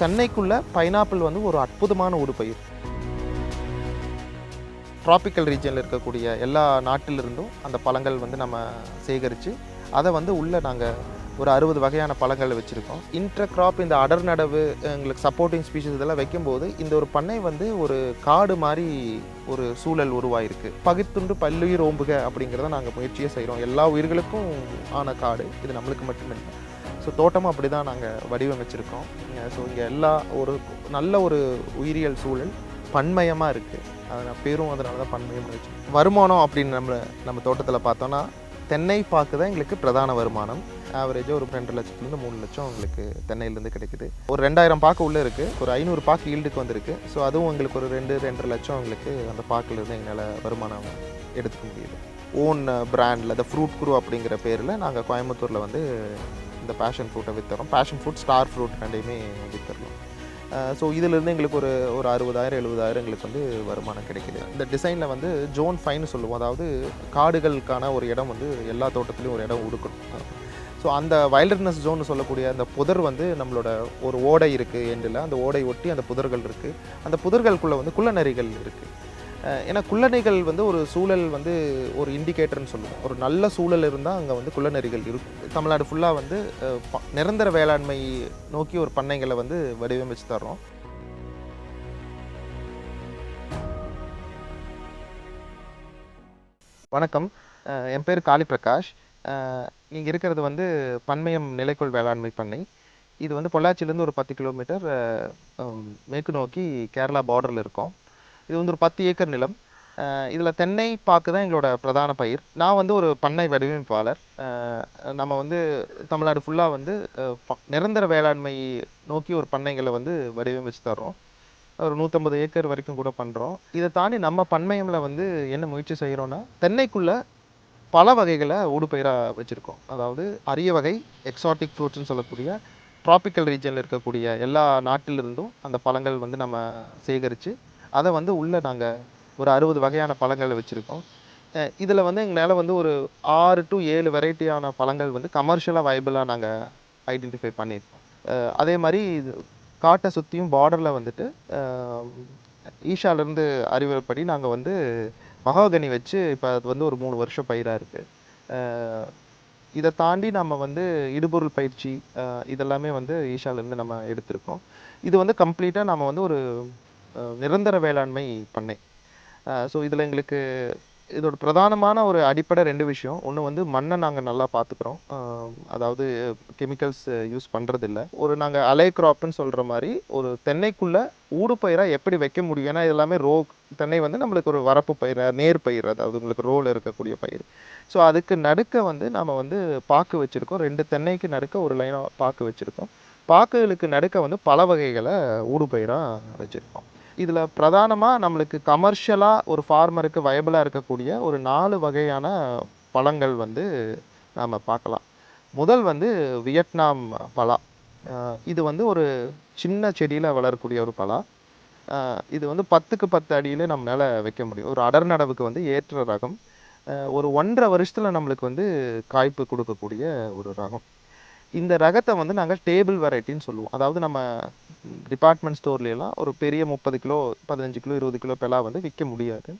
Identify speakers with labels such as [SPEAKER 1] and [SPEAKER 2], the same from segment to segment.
[SPEAKER 1] தென்னைக்குள்ள pineapple வந்து ஒரு அற்புதமான ஒரு பயிர் ட்ராபிக்கல் ரீஜனில் இருக்கக்கூடிய எல்லா நாட்டிலிருந்தும் அந்த பழங்கள் வந்து நம்ம சேகரித்து அதை வந்து உள்ளே நாங்கள் ஒரு அறுபது வகையான பழங்களை வச்சுருக்கோம். இன்ட்ர கிராப் இந்த அடர் நடவு எங்களுக்கு சப்போர்ட்டிங் ஸ்பீஷிஸ் இதெல்லாம் வைக்கும்போது இந்த ஒரு பண்ணை வந்து ஒரு காடு மாதிரி ஒரு சூழல் உருவாயிருக்கு. பகுத்துண்டு பல்லுயிர் ஓம்புக அப்படிங்கிறத நாங்கள் முயற்சியே செய்கிறோம் எல்லா உயிர்களுக்கும் ஆன காடு. இது நம்மளுக்கு மட்டும் இல்லை ஸோ தோட்டமும் அப்படி தான் நாங்கள் வடிவமைச்சிருக்கோம் ஸோ இங்கே எல்லா ஒரு நல்ல ஒரு உயிரியல் சூழல் பன்மயமாக இருக்குது அதனால் பேரும் அதனால தான் பன்மயம் வச்சு வருமானம் அப்படின்னு நம்ம நம்ம தோட்டத்தில் பார்த்தோன்னா தென்னை பாக்கு தான் எங்களுக்கு பிரதான வருமானம். ஆவரேஜாக ஒரு ரெண்டு லட்சத்துலேருந்து மூணு லட்சம் எங்களுக்கு தென்னையிலேருந்து கிடைக்குது. ஒரு ரெண்டாயிரம் பாக்கு உள்ளே இருக்குது ஒரு ஐநூறு பாக்கு ஈல்டுக்கு வந்திருக்கு. ஸோ அதுவும் எங்களுக்கு ஒரு ரெண்டு ரெண்டரை லட்சம் எங்களுக்கு அந்த பாக்குலேருந்து எங்களால் வருமானம் எடுத்துக்க முடியுது. ஓன் பிராண்டில் த ஃப்ரூட் குரூ அப்படிங்கிற பேரில் நாங்கள் கோயம்புத்தூரில் வந்து இந்த பேஷன் ஃப்ரூட்டை விற்றுறோம் பேஷன் ஃப்ரூட் ஸ்டார் ஃப்ரூட் ரெண்டையுமே விற்றுறோம் ஸோ இதிலேருந்து எங்களுக்கு ஒரு ஒரு அறுபதாயிரம் எழுபதாயிரம் எங்களுக்கு வந்து வருமானம் கிடைக்குது. இந்த டிசைனில் வந்து ஜோன் ஃபைன்னு சொல்லுவோம். அதாவது காடுகளுக்கான ஒரு இடம் வந்து எல்லா தோட்டத்துலேயும் ஒரு இடம் உடுக்கணும். ஸோ அந்த வைல்டர்னஸ் ஜோன் சொல்லக்கூடிய அந்த புதர் வந்து நம்மளோட ஒரு ஓடை இருக்குது எண்டில் அந்த ஓடை ஒட்டி அந்த புதர்கள் இருக்குது அந்த புதர்களுக்குள்ளே வந்து குள்ளநரிகள் இருக்குது ஏன்னா குள்ளநரிகள் வந்து ஒரு சூழல் வந்து ஒரு இண்டிகேட்டர்னு சொல்லுவோம். ஒரு நல்ல சூழல் இருந்தால் அங்கே வந்து குள்ளநரிகள் இருக்கும் தமிழ்நாடு ஃபுல்லாக வந்து ப- நிரந்தர வேளாண்மை நோக்கி ஒரு பண்ணைகளை வந்து வடிவமைச்சு தர்றோம். வணக்கம். என் பேர் காளி பிரகாஷ் இங்கே இருக்கிறது வந்து பன்மயம் நிலைக்குள் வேளாண்மை பண்ணை. இது வந்து பொள்ளாச்சியிலேருந்து ஒரு பத்து கிலோமீட்டர் மேற்கு நோக்கி கேரளா பார்டரில் இருக்கோம். இது வந்து ஒரு பத்து ஏக்கர் நிலம். இதில் தென்னை பாக்கு தான் எங்களோட பிரதான பயிர். நான் வந்து ஒரு பண்ணை வடிவமைப்பாளர். நம்ம வந்து தமிழ்நாடு ஃபுல்லாக வந்து ப- நிரந்தர வேளாண்மை நோக்கி ஒரு பண்ணைகளை வந்து வடிவமைச்சு தர்றோம். ஒரு நூற்றம்பது ஏக்கர் வரைக்கும் கூட பண்ணுறோம் இதை தாண்டி நம்ம பண்ணையமில் வந்து என்ன முயற்சி செய்கிறோன்னா தென்னைக்குள்ளே பல வகைகளை ஊடுபயிராக வச்சுருக்கோம். அதாவது அரிய வகை எக்ஸாட்டிக் ஃப்ரூட்ஸ்னு சொல்லக்கூடிய ட்ராபிக்கல் ரீஜனில் இருக்கக்கூடிய எல்லா நாட்டிலிருந்தும் அந்த பழங்கள் வந்து நம்ம சேகரித்து அதை வந்து உள்ளே நாங்கள் ஒரு அறுபது வகையான பழங்களை வச்சுருக்கோம். இதில் வந்து எங்களால் வந்து ஒரு ஆறு டு ஏழு வெரைட்டியான பழங்கள் வந்து கமர்ஷியலாக வைபிளாக நாங்கள் ஐடென்டிஃபை பண்ணியிருக்கோம். அதே மாதிரி இது காட்டை சுற்றியும் பார்டரில் வந்துட்டு ஈஷாலேருந்து அறிவுரைப்படி நாங்கள் வந்து மகாகனி வச்சு இப்போ அது வந்து ஒரு மூணு வருஷம் பயிராக இருக்குது இதை தாண்டி நம்ம வந்து இடுபொருள் பயிற்சி இதெல்லாமே வந்து ஈஷாலேருந்து நம்ம எடுத்திருக்கோம். இது வந்து கம்ப்ளீட்டாக நம்ம வந்து ஒரு நிரந்தர வேளாண்மை பண்ணை. ஸோ இதில் எங்களுக்கு இதோட பிரதானமான ஒரு அடிப்படை ரெண்டு விஷயம். ஒன்று வந்து மண்ணை நாங்கள் நல்லா பார்த்துக்குறோம் அதாவது கெமிக்கல்ஸ் யூஸ் பண்ணுறதில்ல ஒரு நாங்கள் அலை கிராப்னு சொல்கிற மாதிரி ஒரு தென்னைக்குள்ளே ஊடுபயிராக எப்படி வைக்க முடியும்? ஏன்னா இதெல்லாமே ரோ தென்னை வந்து நம்மளுக்கு ஒரு வரப்பு பயிர் நேர் பயிர். அதாவது உங்களுக்கு ரோல் இருக்கக்கூடிய பயிர். ஸோ அதுக்கு நடுக்க வந்து நாம் வந்து பாக்கு வச்சுருக்கோம். ரெண்டு தென்னைக்கு நடுக்க ஒரு லைனாக பாக்கு வச்சுருக்கோம். பாக்குகளுக்கு நடுக்க வந்து பல வகைகளை ஊடுபயிராக வச்சுருக்கோம். இதில் பிரதானமாக நம்மளுக்கு கமர்ஷியலாக ஒரு ஃபார்மருக்கு வயபிளாக இருக்கக்கூடிய ஒரு நாலு வகையான பழங்கள் வந்து நாம் பார்க்கலாம். முதல் வந்து வியட்நாம் பலா. இது வந்து ஒரு சின்ன செடியில் வளரக்கூடிய ஒரு பலா. இது வந்து பத்துக்கு பத்து அடியில் நம்மளால் வைக்க முடியும். ஒரு அடர் நடவுக்கு வந்து ஏற்ற ரகம். ஒரு ஒன்றரை வருஷத்தில் நம்மளுக்கு வந்து காய்ப்பு கொடுக்கக்கூடிய ஒரு ரகம். இந்த ரகத்தை வந்து நாங்கள் டேபிள் வெரைட்டின்னு சொல்லுவோம். அதாவது நம்ம டிபார்ட்மெண்ட் ஸ்டோர்லாம் ஒரு பெரிய முப்பது கிலோ பதினஞ்சு கிலோ இருபது கிலோ பெலா வந்து விற்க முடியாது.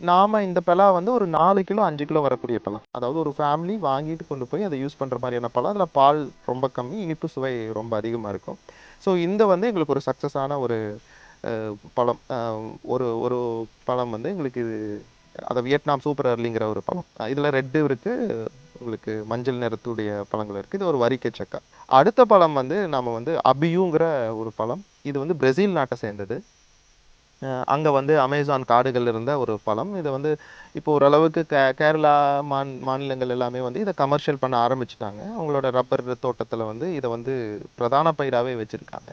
[SPEAKER 1] நாம இந்த பெலா வந்து ஒரு நாலு கிலோ அஞ்சு கிலோ வரக்கூடிய பழம் அதாவது ஒரு ஃபேமிலி வாங்கிட்டு கொண்டு போய் அதை யூஸ் பண்ணுற மாதிரியான பழம் அதில் பால் ரொம்ப கம்மி இனிப்பு சுவை ரொம்ப அதிகமாக இருக்கும். ஸோ இந்த வந்து எங்களுக்கு ஒரு சக்ஸஸான ஒரு பழம். ஒரு ஒரு பழம் வந்து எங்களுக்கு இது அதை வியட்நாம் சூப்பர் அர்லிங்கிற ஒரு பழம். இதில் ரெட்டு இருக்குது உங்களுக்கு மஞ்சள் நிறத்துடைய பழங்கள் இருக்குது இது ஒரு வரிக்கை சக்கா. அடுத்த பழம் வந்து நம்ம வந்து அபியுங்கிற ஒரு பழம். இது வந்து பிரேசில் நாட்டை சேர்ந்தது. அங்கே வந்து அமேசான் காடுகள் இருந்த ஒரு பழம். இதை வந்து இப்போ ஓரளவுக்கு கே கேரளா மான் மாநிலங்கள் எல்லாமே வந்து இதை கமர்ஷியல் பண்ண ஆரம்பிச்சிட்டாங்க. அவங்களோட ரப்பர் தோட்டத்தில் வந்து இதை வந்து பிரதான பயிராகவே வச்சுருக்காங்க.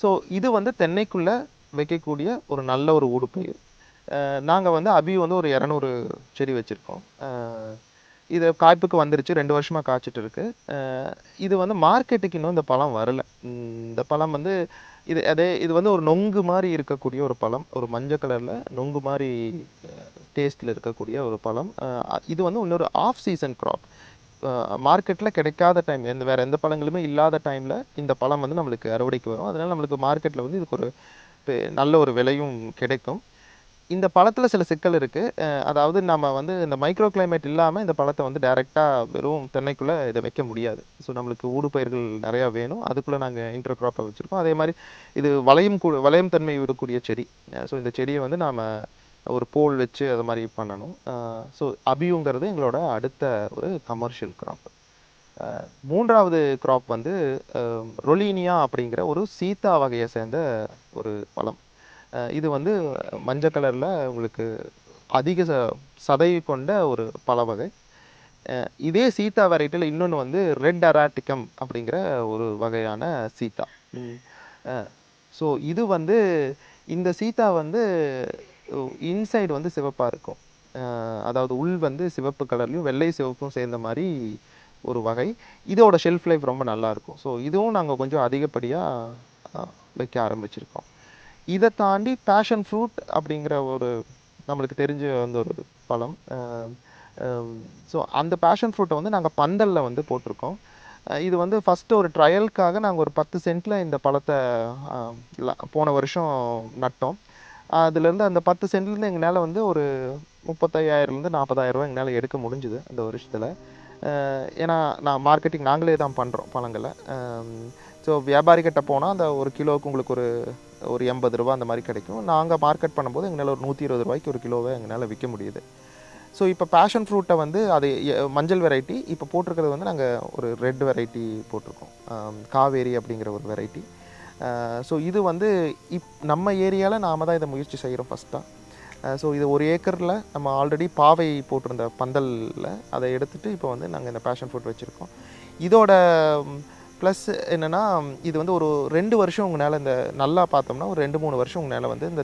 [SPEAKER 1] ஸோ இது வந்து தென்னைக்குள்ளே வைக்கக்கூடிய ஒரு நல்ல ஒரு ஊடுபயிர் நாங்கள் வந்து அபி வந்து ஒரு இரநூறு செடி வச்சுருக்கோம். இது காய்ப்புக்கு வந்துருச்சு ரெண்டு வருஷமாக காய்ச்சிட்டு இருக்கு. இது வந்து மார்க்கெட்டுக்கு இன்னும் இந்த பழம் வரல. இந்த பழம் வந்து இது அதே இது வந்து ஒரு நொங்கு மாதிரி இருக்கக்கூடிய ஒரு பழம் ஒரு மஞ்சள் கலரில் நொங்கு மாதிரி டேஸ்ட்டில் இருக்கக்கூடிய ஒரு பழம். இது வந்து இன்னொரு ஆஃப் சீசன் க்ராப் மார்க்கெட்டில் கிடைக்காத டைம் எந்த வேறு எந்த பழங்களுமே இல்லாத டைமில் இந்த பழம் வந்து நம்மளுக்கு அறுவடைக்கு வரும். அதனால் நம்மளுக்கு மார்க்கெட்டில் வந்து இதுக்கு ஒரு பெ- நல்ல ஒரு விலையும் கிடைக்கும். இந்த பழத்தில் சில சிக்கல் இருக்குது அதாவது நம்ம வந்து இந்த மைக்ரோ கிளைமேட் இல்லாமல் இந்த பழத்தை வந்து டைரெக்டாக வெறும் தென்னைக்குள்ளே இதை வைக்க முடியாது. ஸோ நம்மளுக்கு ஊடுபயிர்கள் நிறையா வேணும். அதுக்குள்ளே நாங்கள் இன்டர் க்ராப்பை வச்சுருக்கோம். அதே மாதிரி இது வளையம் கூ வளையம் தன்மை விடக்கூடிய செடி. ஸோ இந்த செடியை வந்து நாம் ஒரு போல் வச்சு அது மாதிரி பண்ணணும். ஸோ அபியுங்கிறது எங்களோட அடுத்த ஒரு கமர்ஷியல் கிராப் மூன்றாவது கிராப் வந்து ரொலீனியா அப்படிங்கிற ஒரு சீதா வகையை சேர்ந்த ஒரு பழம். இது வந்து மஞ்சள் கலரில் உங்களுக்கு அதிக ச- சதை கொண்ட ஒரு பழ வகை இதே சீதா வெரைட்டியில் இன்னொன்று வந்து ரெட் அராட்டிகம் அப்படிங்கிற ஒரு வகையான சீதா. ஸோ இது வந்து இந்த சீதா வந்து இன்சைடு வந்து சிவப்பாக இருக்கும். அதாவது உள் வந்து சிவப்பு கலர்லையும் வெள்ளை சிவப்பும் சேர்ந்த மாதிரி ஒரு வகை. இதோட ஷெல்ஃப் லைஃப் ரொம்ப நல்லா இருக்கும். ஸோ இதுவும் நாங்கள் கொஞ்சம் அதிகப்படியாக வைக்க ஆரம்பிச்சிருக்கோம். இதை தாண்டி பேஷன் ஃப்ரூட் அப்படிங்கிற ஒரு நம்மளுக்கு தெரிஞ்ச அந்த ஒரு பழம். ஸோ அந்த பேஷன் ஃப்ரூட்டை வந்து நாங்கள் பந்தலில் வந்து போட்டிருக்கோம். இது வந்து ஃபஸ்ட்டு ஒரு ட்ரையலுக்காக நாங்கள் ஒரு பத்து சென்ட்டில் இந்த பழத்தை போன வருஷம் நட்டோம். அதுலேருந்து அந்த பத்து சென்ட்லேருந்து எங்களால் வந்து ஒரு முப்பத்தையாயிரம்லேருந்து நாற்பதாயிரரூவா எங்களால் எடுக்க முடிஞ்சுது அந்த வருஷத்தில். ஏன்னா நான் மார்க்கெட்டிங் நாங்களே தான் பண்ணுறோம் பழங்களை. ஸோ வியாபாரிக்கிட்ட போனால் அந்த ஒரு கிலோவுக்கு உங்களுக்கு ஒரு ஒரு எண்பது ரூபா அந்த மாதிரி கிடைக்கும். நாங்கள் மார்க்கெட் பண்ணும்போது எங்களால் ஒரு நூற்றி இருபது ரூபாய்க்கு ஒரு கிலோவை எங்களால் விற்க முடியுது. ஸோ இப்போ பேஷன் ஃப்ரூட்டை வந்து அது எ- மஞ்சள் வெரைட்டி இப்போ போட்டிருக்கிறது வந்து நாங்கள் ஒரு ரெட் வெரைட்டி போட்டிருக்கோம். காவேரி அப்படிங்கிற ஒரு வெரைட்டி ஸோ இது வந்து இப் நம்ம ஏரியாவில் நாம தான் இதை முயற்சி செய்கிறோம் ஃபஸ்ட்டாக ஸோ இது ஒரு ஏக்கரில் நம்ம ஆல்ரெடி பாவை போட்டிருந்த பந்தலில் அதை எடுத்துகிட்டு இப்போ வந்து நாங்கள் இந்த பேஷன் ஃப்ரூட் வச்சுருக்கோம். இதோட ப்ளஸ் என்னென்னா இது வந்து ஒரு ரெண்டு வருஷம் உங்களால் இந்த நல்லா பார்த்தோம்னா ஒரு ரெண்டு மூணு வருஷம் உங்களால் வந்து இந்த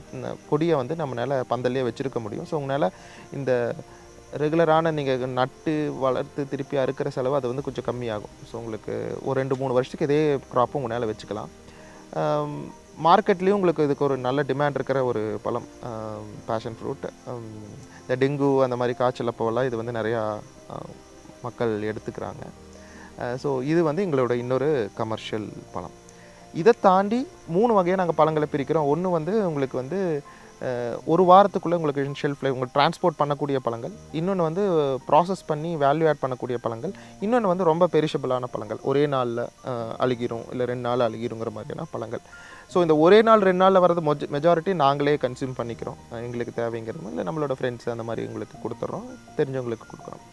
[SPEAKER 1] கொடியை வந்து நம்மளால் பந்தல்லையே வச்சுருக்க முடியும். ஸோ உங்களால் இந்த ரெகுலரான நீங்கள் நட்டு வளர்த்து திருப்பி அறுக்கிற செலவு அது வந்து கொஞ்சம் கம்மியாகும். ஸோ உங்களுக்கு ஒரு ரெண்டு மூணு வருஷத்துக்கு இதே க்ராப்பும் உங்களால் வச்சுக்கலாம். மார்க்கெட்லேயும் உங்களுக்கு இதுக்கு ஒரு நல்ல டிமாண்ட் இருக்கிற ஒரு பழம் பேஷன் ஃப்ரூட் இந்த டெங்கு அந்த மாதிரி காய்ச்சல் அப்போவெல்லாம் இது வந்து நிறையா மக்கள் எடுத்துக்கிறாங்க. ஸோ இது வந்து எங்களோட இன்னொரு கமர்ஷியல் பழம். இதை தாண்டி மூணு வகையாக நாங்கள் பழங்களை பிரிக்கிறோம். ஒன்று வந்து உங்களுக்கு வந்து ஒரு வாரத்துக்குள்ளே உங்களுக்கு ஷெல்ஃப் லைஃப் உங்களுக்கு டிரான்ஸ்போர்ட் பண்ணக்கூடிய பழங்கள். இன்னொன்று வந்து ப்ராசஸ் பண்ணி வேல்யூ ஆட் பண்ணக்கூடிய பழங்கள். இன்னொன்று வந்து ரொம்ப பெரிஷபிளான பழங்கள். ஒரே நாளில் அழுகிரும். இல்லை ரெண்டு நாள் அழுகிருங்கிற மாதிரியான பழங்கள். ஸோ இந்த ஒரே நாள் ரெண்டு நாளில் வரது மொஜ் மெஜாரிட்டி நாங்களே கன்சியூம் பண்ணிக்கிறோம். எங்களுக்கு தேவைங்கிறது இல்லை நம்மளோட ஃப்ரெண்ட்ஸ் அந்த மாதிரி எங்களுக்கு கொடுத்துட்றோம் தெரிஞ்சவங்களுக்கு கொடுக்குறோம்.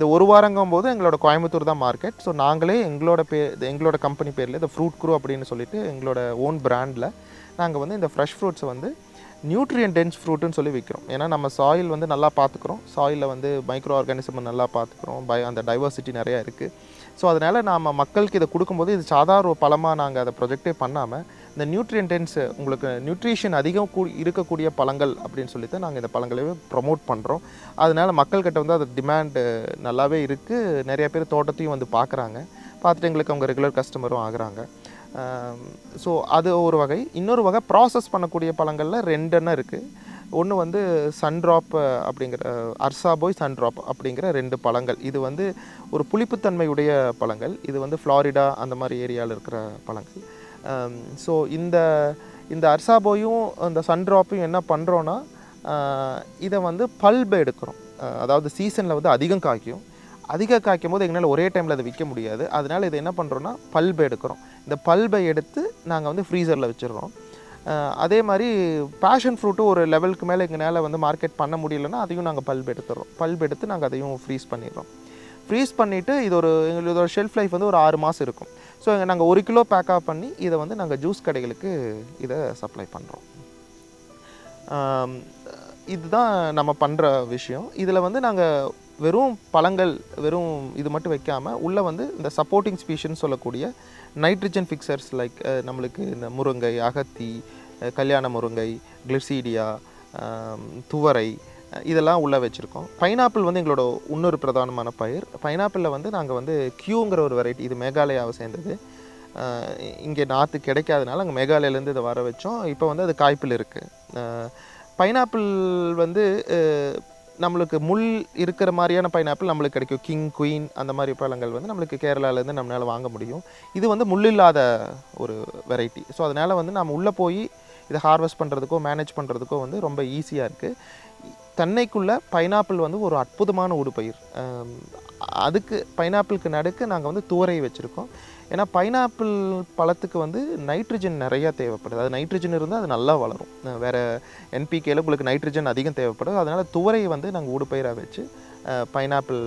[SPEAKER 1] இந்த ஒரு வாரங்கும் போது எங்களோட கோயம்புத்தூர் தான் மார்க்கெட் ஸோ நாங்களே எங்களோட பேர் எங்களோட கம்பெனி பேரில் இந்த ஃப்ரூட் குரூ அப்படின்னு சொல்லிட்டு எங்களோட ஓன் பிராண்டில் நாங்கள் வந்து இந்த ஃப்ரெஷ் ஃப்ரூட்ஸை வந்து நியூட்ரியன் டென்ஸ் ஃப்ரூட்டுன்னு சொல்லி விற்கிறோம் ஏன்னா நம்ம சாயில் வந்து நல்லா பார்த்துக்குறோம் சாயிலில் வந்து மைக்ரோ ஆர்கானிசம் நல்லா பார்த்துக்குறோம் பய அந்த டைவர்சிட்டி நிறையா இருக்குது ஸோ அதனால் நாம் மக்களுக்கு இதை கொடுக்கும்போது இது சாதாரண பழமாக நாங்கள் அதை ப்ரொஜெக்டே பண்ணாமல் இந்த நியூட்ரியன்டென்ஸ் உங்களுக்கு நியூட்ரிஷன் அதிகம் கூ இருக்கக்கூடிய பழங்கள் அப்படின்னு சொல்லி தான் நாங்கள் இந்த பழங்களையே ப்ரொமோட் பண்ணுறோம் அதனால் மக்கள்கிட்ட வந்து அது டிமாண்டு நல்லாவே இருக்குது நிறைய பேர் தோட்டத்தையும் வந்து பார்க்குறாங்க பார்த்துட்டு எங்களுக்கு அவங்க ரெகுலர் கஸ்டமரும் ஆகுறாங்க. ஸோ அது ஒரு வகை. இன்னொரு வகை ப்ராசஸ் பண்ணக்கூடிய பழங்களில் ரெண்டுன்னா இருக்குது ஒன்று வந்து சன்ட்ராப் அப்படிங்கிற அர்சாபோய் சன்ட்ராப் அப்படிங்கிற ரெண்டு பழங்கள். இது வந்து ஒரு புளிப்புத்தன்மையுடைய பழங்கள். இது வந்து ஃப்ளாரிடா அந்த மாதிரி ஏரியாவில் இருக்கிற பழங்கள். Um, ஸோ இந்த இந்த அர்சாபோயும் இந்த சன்ட்ராப்பையும் என்ன பண்ணுறோன்னா uh, இதை வந்து பல்பு எடுக்கிறோம். Uh, அதாவது சீசனில் வந்து அதிகம் காய்க்கும். அதிக காய்க்கும் போது எங்களால் ஒரே டைமில் அதை விற்க முடியாது. அதனால் இதை என்ன பண்ணுறோன்னா பல்பை எடுக்கிறோம். இந்த பல்பை எடுத்து நாங்கள் வந்து ஃப்ரீசரில் வச்சிடுறோம். Uh, அதே மாதிரி பேஷன் ஃப்ரூட்டும் ஒரு லெவலுக்கு மேலே எங்களால் வந்து மார்க்கெட் பண்ண முடியலன்னா அதையும் நாங்கள் பல்ப் எடுத்துடுறோம். பல்ப் எடுத்து நாங்கள் அதையும் ஃப்ரீஸ் பண்ணிடுறோம். ஃப்ரீஸ் பண்ணிவிட்டு இது ஒரு எங்களோட ஷெல்ஃப் லைஃப் வந்து ஒரு ஆறு மாதம் இருக்கும். ஸோ நாங்கள் ஒரு கிலோ பேக்காக பண்ணி இதை வந்து நாங்கள் ஜூஸ் கடைகளுக்கு இதை சப்ளை பண்ணுறோம் இதுதான் நம்ம பண்ணுற விஷயம். இதில் வந்து நாங்கள் வெறும் பழங்கள் வெறும் இது மட்டும் வைக்காமல் உள்ளே வந்து இந்த சப்போர்ட்டிங் ஸ்பீஷின்னு சொல்லக்கூடிய நைட்ரஜன் ஃபிக்சர்ஸ் லைக் நம்மளுக்கு இந்த முருங்கை அகத்தி கல்யாண முருங்கை கிளிசீடியா துவரை இதெல்லாம் உள்ளே வச்சுருக்கோம். பைனாப்பிள் வந்து எங்களோட இன்னொரு பிரதானமான பயிர். பைனாப்பிளில் வந்து நாங்கள் வந்து கியூங்கிற ஒரு வெரைட்டி இது மேகாலயாவை சேர்ந்தது. இங்கே நாற்று கிடைக்காதனால அங்கே மேகாலயிலேருந்து இதை வர வச்சோம். இப்போ வந்து அது காய்ப்பில் இருக்குது பைனாப்பிள் வந்து நம்மளுக்கு முள் இருக்கிற மாதிரியான பைனாப்பிள் நம்மளுக்கு கிடைக்கும். கிங் குயின் அந்த மாதிரி பழங்கள் வந்து நம்மளுக்கு கேரளாலேருந்து நம்மளால் வாங்க முடியும். இது வந்து முள் இல்லாத ஒரு வெரைட்டி. ஸோ அதனால் வந்து நம்ம உள்ளே போய் இதை ஹார்வெஸ்ட் பண்ணுறதுக்கோ மேனேஜ் பண்ணுறதுக்கோ வந்து ரொம்ப ஈஸியாக இருக்குது தென்னைக்குள்ள பைனாப்பிள் வந்து ஒரு அற்புதமான ஊடுபயிர் அதுக்கு பைனாப்பிளுக்கு நடுக்கு நாங்கள் வந்து தூரை வச்சுருக்கோம். ஏன்னா பைனாப்பிள் பழத்துக்கு வந்து நைட்ரஜன் நிறையா தேவைப்படுது. அது நைட்ரஜன் இருந்தால் அது நல்லா வளரும். வேறு என்பிகேல உங்களுக்கு நைட்ரஜன் அதிகம் தேவைப்படும். அதனால் துவரையை வந்து நாங்கள் ஊடுபயிராக வச்சு பைனாப்பிள்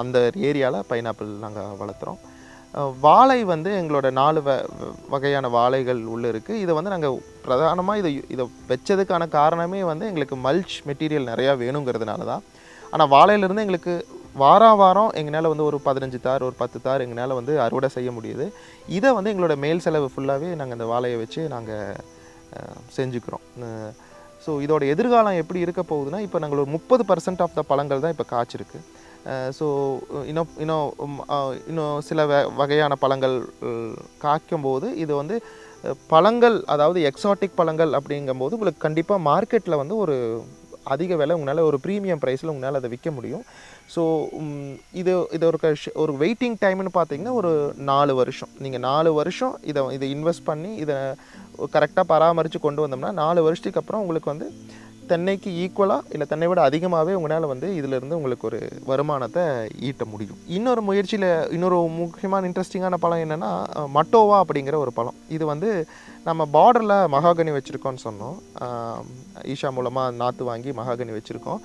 [SPEAKER 1] அந்த ஏரியாவில் பைனாப்பிள் நாங்கள் வளர்த்துறோம். வாழை வந்து எங்களோட நாலு வ வ- வகையான வாழைகள் உள்ளே இருக்குது இதை வந்து நாங்கள் பிரதானமாக இதை இதை வச்சதுக்கான காரணமே வந்து எங்களுக்கு மல்ச் மெட்டீரியல் நிறையா வேணுங்கிறதுனால தான் ஆனால் வாழையிலேருந்து எங்களுக்கு வாரா வாரம் எங்களால் வந்து ஒரு பதினஞ்சு தார் ஒரு பத்து தார் எங்களால் வந்து அறுவடை செய்ய முடியுது. இதை வந்து எங்களோட மேல் செலவு ஃபுல்லாகவே நாங்கள் இந்த வாழையை வச்சு நாங்கள் செஞ்சுக்கிறோம். ஸோ இதோட எதிர்காலம் எப்படி இருக்க போகுதுன்னா இப்போ நாங்கள் ஒரு முப்பது பர்சன்ட் ஆஃப் த பழங்கள் தான் இப்போ காய்ச்சிருக்கு. ஸோ இன்னும் இன்னும் இன்னும் சில வ வகையான பழங்கள் காய்க்கும் காய்க்கும்போது இது வந்து பழங்கள் அதாவது எக்ஸாட்டிக் பழங்கள் அப்படிங்கும்போது உங்களுக்கு கண்டிப்பாக மார்க்கெட்டில் வந்து ஒரு அதிக விலை உங்களால் ஒரு ப்ரீமியம் ப்ரைஸில் உங்களால் அதை விற்க முடியும். ஸோ இது இது ஒரு கஷ்- ஒரு வெயிட்டிங் டைம்னு பார்த்தீங்கன்னா ஒரு நாலு வருஷம். நீங்கள் நாலு வருஷம் இதை இதை இன்வெஸ்ட் பண்ணி இதை கரெக்டாக பராமரித்து கொண்டு வந்தோம்னா நாலு வருஷத்துக்கு அப்புறம் உங்களுக்கு வந்து தென்னைக்கு ஈக்குவலாக இல்லை தென்னை விட அதிகமாகவே உங்களால் வந்து இதிலிருந்து உங்களுக்கு ஒரு வருமானத்தை ஈட்ட முடியும். இன்னொரு முயற்சியில் இன்னொரு முக்கியமான இன்ட்ரெஸ்டிங்கான பழம் என்னென்னா மட்டோவா அப்படிங்கிற ஒரு பழம். இது வந்து நம்ம பார்டரில் மகாகனி வச்சுருக்கோம்னு சொன்னோம். ஈஷா மூலமாக நாற்று வாங்கி மகாகனி வச்சுருக்கோம்.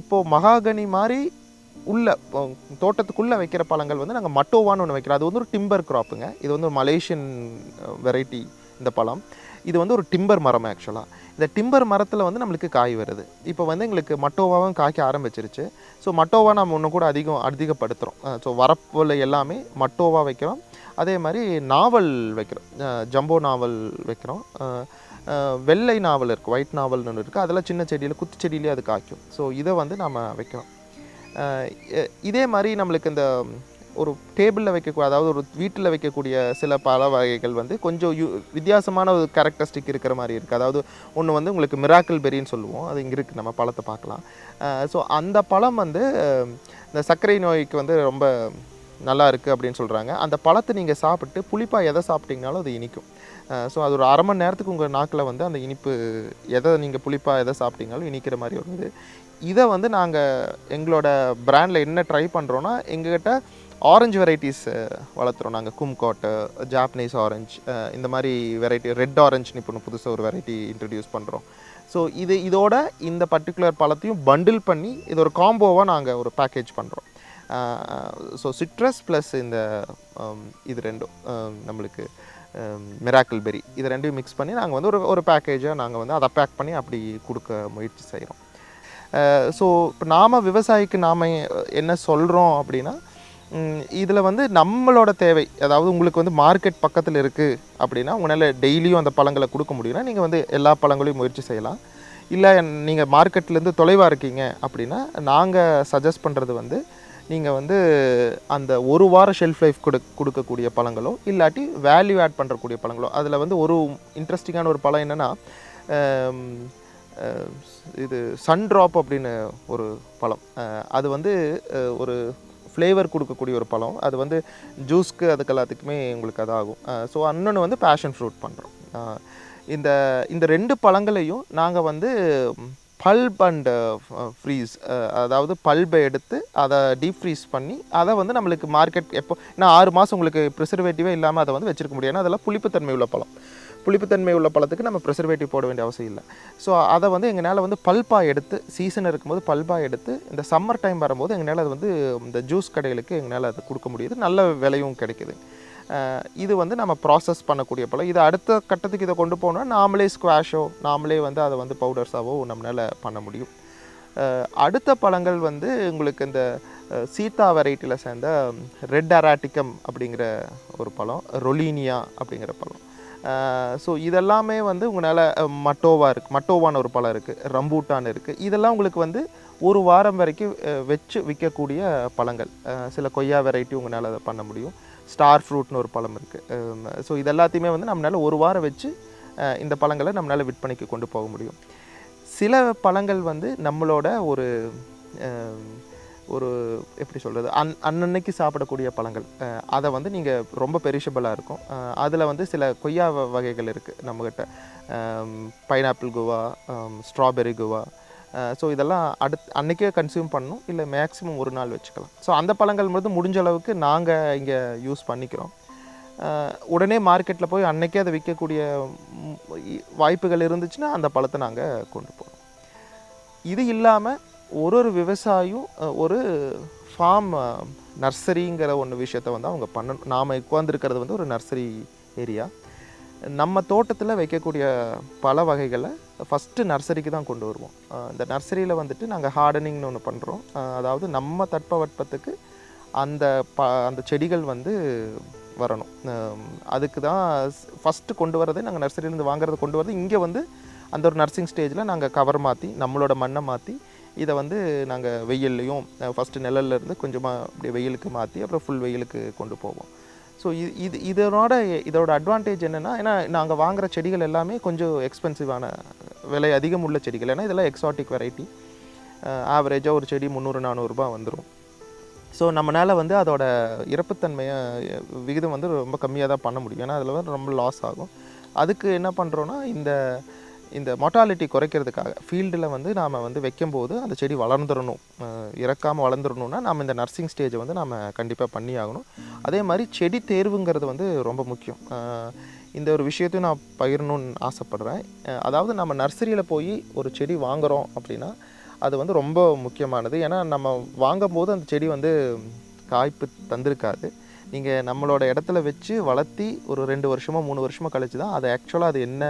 [SPEAKER 1] இப்போது மகாகனி மாதிரி உள்ள தோட்டத்துக்குள்ளே வைக்கிற பழங்கள் வந்து நாங்கள் மட்டோவான்னு ஒன்று வைக்கிறோம். அது வந்து ஒரு டிம்பர் க்ராப்புங்க இது வந்து ஒரு மலேசியன் வெரைட்டி இந்த பழம். இது வந்து ஒரு டிம்பர் மரம் ஆக்சுவலாக இந்த டிம்பர் மரத்தில் வந்து நம்மளுக்கு காய் வருது. இப்போ வந்து எங்களுக்கு மட்டோவாவும் காய்க்க ஆரம்பிச்சிருச்சு. ஸோ மட்டோவா நம்ம இன்னும் கூட அதிகம் அதிகப்படுத்துகிறோம் ஸோ வரப்பில் எல்லாமே மட்டோவா வைக்கிறோம். அதே மாதிரி நாவல் வைக்கிறோம். ஜம்போ நாவல் வைக்கிறோம். வெள்ளை நாவல் இருக்குது ஒயிட் நாவல்னு ஒன்று இருக்குது அதெல்லாம் சின்ன செடியில் குத்து செடியிலே அது காய்க்கும். ஸோ இதை வந்து நம்ம வைக்கிறோம். இதே மாதிரி நம்மளுக்கு இந்த ஒரு டேபிளில் வைக்கக்கூடிய அதாவது ஒரு வீட்டில் வைக்கக்கூடிய சில பழ வகைகள் வந்து கொஞ்சம் யூ வித்தியாசமான ஒரு கேரக்டரிஸ்டிக் இருக்கிற மாதிரி இருக்குது அதாவது ஒன்று வந்து உங்களுக்கு மிராக்கிள் பெரின்னு சொல்லுவோம். அது இங்கே இருக்குது நம்ம பழத்தை பார்க்கலாம். ஸோ அந்த பழம் வந்து இந்த சர்க்கரை நோய்க்கு வந்து ரொம்ப நல்லா இருக்குது அப்படின்னு சொல்கிறாங்க அந்த பழத்தை நீங்கள் சாப்பிட்டு புளிப்பாக எதை சாப்பிட்டீங்கனாலும் அது இனிக்கும். ஸோ அது ஒரு அரை மணி நேரத்துக்கு உங்கள் நாக்கில் வந்து அந்த இனிப்பு எதை நீங்கள் புளிப்பாக எதை சாப்பிட்டீங்கனாலும் இனிக்கிற மாதிரி வருது இதை. வந்து நாங்கள் எங்களோட ப்ராண்டில் என்ன ட்ரை பண்ணுறோன்னா எங்ககிட்ட ஆரஞ்சு வெரைட்டிஸ் வளர்த்துறோம் நாங்கள் கும்கோட்டு ஜாப்பனீஸ் ஆரஞ்சு இந்த மாதிரி வெரைட்டி ரெட் ஆரஞ்சுன்னு இப்போ புதுசாக ஒரு வெரைட்டி இன்ட்ரடியூஸ் பண்ணுறோம் ஸோ இது இதோட இந்த பர்டிகுலர் பழத்தையும் பண்டில் பண்ணி இது ஒரு காம்போவாக நாங்கள் ஒரு பேக்கேஜ் பண்ணுறோம் ஸோ சிட்ரஸ் ப்ளஸ் இந்த இது ரெண்டும் நம்மளுக்கு மிராக்கிள் பெரி இது ரெண்டையும் மிக்ஸ் பண்ணி நாங்கள் வந்து ஒரு ஒரு பேக்கேஜாக நாங்கள் வந்து அதை பேக் பண்ணி அப்படி கொடுக்க முயற்சி செய்கிறோம் ஸோ இப்போ நாம் விவசாயிக்கு நாம் என்ன சொல்கிறோம் அப்படின்னா இதில் வந்து நம்மளோட தேவை. அதாவது உங்களுக்கு வந்து மார்க்கெட் பக்கத்தில் இருக்குது அப்படின்னா உங்களால் டெய்லியும் அந்த பழங்களை கொடுக்க முடியும்னா நீங்கள் வந்து எல்லா பழங்களையும் முயற்சி செய்யலாம். இல்லை நீங்கள் மார்க்கெட்லேருந்து தொலைவாக இருக்கீங்க அப்படின்னா நாங்கள் சஜஸ்ட் பண்ணுறது வந்து நீங்கள் வந்து அந்த ஒரு வார ஷெல்ஃப் லைஃப் கொடு கொடுக்கக்கூடிய பழங்களோ இல்லாட்டி வேல்யூ ஆட் பண்ணுறக்கூடிய பழங்களோ அதில் வந்து ஒரு இன்ட்ரெஸ்டிங்கான ஒரு பழம் என்னென்னா இது சன் ட்ராப் அப்படின்னு ஒரு பழம். அது வந்து ஒரு ஃப்ளேவர் கொடுக்கக்கூடிய ஒரு பழம். அது வந்து ஜூஸ்க்கு அதுக்கு எல்லாத்துக்குமே உங்களுக்கு அதாகும். ஸோ இன்னொன்று வந்து பேஷன் ஃப்ரூட் பண்ணுறோம் இந்த இந்த ரெண்டு பழங்களையும் நாங்கள் வந்து பல்ப் அண்ட் ஃப்ரீஸ் அதாவது பல்பை எடுத்து அதை டீப் ஃப்ரீஸ் பண்ணி அதை வந்து நம்மளுக்கு மார்க்கெட் எப்போ ஏன்னா ஆறு மாதம் உங்களுக்கு ப்ரிசர்வேட்டிவே இல்லாமல் அதை வந்து வச்சிருக்க முடியாது. ஏன்னா அதெல்லாம் புளிப்புத்தன்மை உள்ள பழம். புளிப்புத்தன்மை உள்ள பழத்துக்கு நம்ம ப்ரிசர்வேட்டிவ் போட வேண்டிய அவசியம் இல்லை. ஸோ அதை வந்து எங்களால் வந்து பல்பாக எடுத்து சீசன் இருக்கும்போது பல்பாக எடுத்து இந்த சம்மர் டைம் வரும்போது எங்களால் அது வந்து இந்த ஜூஸ் கடைகளுக்கு எங்களால் அது கொடுக்க முடியுது. நல்ல விலையும் கிடைக்குது. இது வந்து நம்ம ப்ராசஸ் பண்ணக்கூடிய பழம். இது அடுத்த கட்டத்துக்கு இதை கொண்டு போனால் நாமளே ஸ்குவாஷோ நாமளே வந்து அதை வந்து பவுடர்ஸாவோ நம்மளால் பண்ண முடியும். அடுத்த பழங்கள் வந்து உங்களுக்கு இந்த சீதா வெரைட்டியில் சேர்ந்த ரெட் அராட்டிக்கம் அப்படிங்கிற ஒரு பழம் ரொலீனியா அப்படிங்கிற பழம். ஸோ இதெல்லாமே வந்து உங்களால் மட்டோவா இருக்குது மட்டோவான்னு ஒரு பழம் இருக்குது ரம்பூட்டான் இருக்குது இதெல்லாம் உங்களுக்கு வந்து ஒரு வாரம் வரைக்கும் வச்சு விற்கக்கூடிய பழங்கள். சில கொய்யா வெரைட்டி உங்களால் அதை பண்ண முடியும். ஸ்டார் ஃப்ரூட்னு ஒரு பழம் இருக்குது ஸோ இது எல்லாத்தையுமே வந்து நம்மளால் ஒரு வாரம் வச்சு இந்த பழங்களை நம்மளால் விற்பனைக்கு கொண்டு போக முடியும். சில பழங்கள் வந்து நம்மளோட ஒரு ஒரு எப்படி சொல்கிறது அன் அன்னன்னைக்கு சாப்பிடக்கூடிய பழங்கள். அதை வந்து நீங்கள் ரொம்ப பெரிஷபிளாக இருக்கும். அதில் வந்து சில கொய்யா வ- வகைகள் இருக்குது நம்மக்கிட்ட பைனாப்பிள் குவா ஸ்ட்ராபெரி குவா. ஸோ இதெல்லாம் அடுத் அன்றைக்கே கன்சியூம் பண்ணணும். இல்லை மேக்ஸிமம் ஒரு நாள் வச்சுக்கலாம். ஸோ அந்த பழங்கள் வந்து முடிஞ்ச அளவுக்கு நாங்கள் இங்கே யூஸ் பண்ணிக்கிறோம். உடனே மார்க்கெட்டில் போய் அன்றைக்கே அதை விற்கக்கூடிய வாய்ப்புகள் இருந்துச்சுன்னா அந்த பழத்தை நாங்கள் கொண்டு போகிறோம் இது இல்லாமல் ஒரு ஒரு விவசாயியும் ஒரு ஃபார்ம் நர்சரிங்கிற ஒன்று விஷயத்த வந்து அவங்க பண்ணணும். நாம் உட்காந்துருக்கிறது வந்து ஒரு நர்சரி ஏரியா நம்ம தோட்டத்தில் வைக்கக்கூடிய பல வகைகளை ஃபஸ்ட்டு நர்சரிக்கு தான் கொண்டு வருவோம். இந்த நர்சரியில் வந்துட்டு நாங்கள் ஹார்டனிங்னு ஒன்று பண்ணுறோம் அதாவது நம்ம தட்பவெட்பத்துக்கு அந்த ப அந்த செடிகள் வந்து வரணும். அதுக்கு தான் ஃபஸ்ட்டு கொண்டு வரதே நாங்கள் நர்சரியிலேருந்து வாங்குறத கொண்டு வரது. இங்கே வந்து அந்த ஒரு நர்சிங் ஸ்டேஜில் நாங்கள் கவர் மாற்றி நம்மளோட மண்ணை மாற்றி இதை வந்து நாங்கள் வெயில்லையும் ஃபஸ்ட்டு நிழல்ல இருந்து கொஞ்சமாக அப்படியே வெயிலுக்கு மாற்றி அப்புறம் ஃபுல் வெயிலுக்கு கொண்டு போவோம். ஸோ இது இது இதனோட இதோட அட்வான்டேஜ் என்னென்னா ஏன்னா நாங்கள் வாங்குற செடிகள் எல்லாமே கொஞ்சம் எக்ஸ்பென்சிவான விலை அதிகம் உள்ள செடிகள். ஏன்னா இதெல்லாம் எக்ஸாட்டிக் வெரைட்டி ஆவரேஜாக ஒரு செடி முந்நூறு நானூறுரூபா வந்துடும் ஸோ நம்மளால் வந்து அதோட இறப்புத்தன்மையை விகிதம் வந்து ரொம்ப கம்மியாக தான் பண்ண முடியும். ஏன்னா அதில் வந்து ரொம்ப லாஸ் ஆகும். அதுக்கு என்ன பண்ணுறோன்னா இந்த இந்த மொட்டாலிட்டி குறைக்கிறதுக்காக ஃபீல்டில் வந்து நாம் வந்து வைக்கும்போது அந்த செடி வளர்ந்துடணும். இறக்காமல் வளர்ந்துடணும்னா நம்ம இந்த நர்சிங் ஸ்டேஜை வந்து நாம் கண்டிப்பாக பண்ணி ஆகணும் அதே மாதிரி செடி தேர்வுங்கிறது வந்து ரொம்ப முக்கியம். இந்த ஒரு விஷயத்தையும் நான் பகிரணும்னு ஆசைப்பட்றேன். அதாவது நம்ம நர்சரியில் போய் ஒரு செடி வாங்குகிறோம் அப்படின்னா அது வந்து ரொம்ப முக்கியமானது. ஏன்னா நம்ம வாங்கும்போது அந்த செடி வந்து காய்ப்பு தந்திருக்காது. நீங்கள் நம்மளோட இடத்துல வச்சு வளர்த்தி ஒரு ரெண்டு வருஷமோ மூணு வருஷமோ கழிச்சு தான் அது ஆக்சுவலாக அது என்ன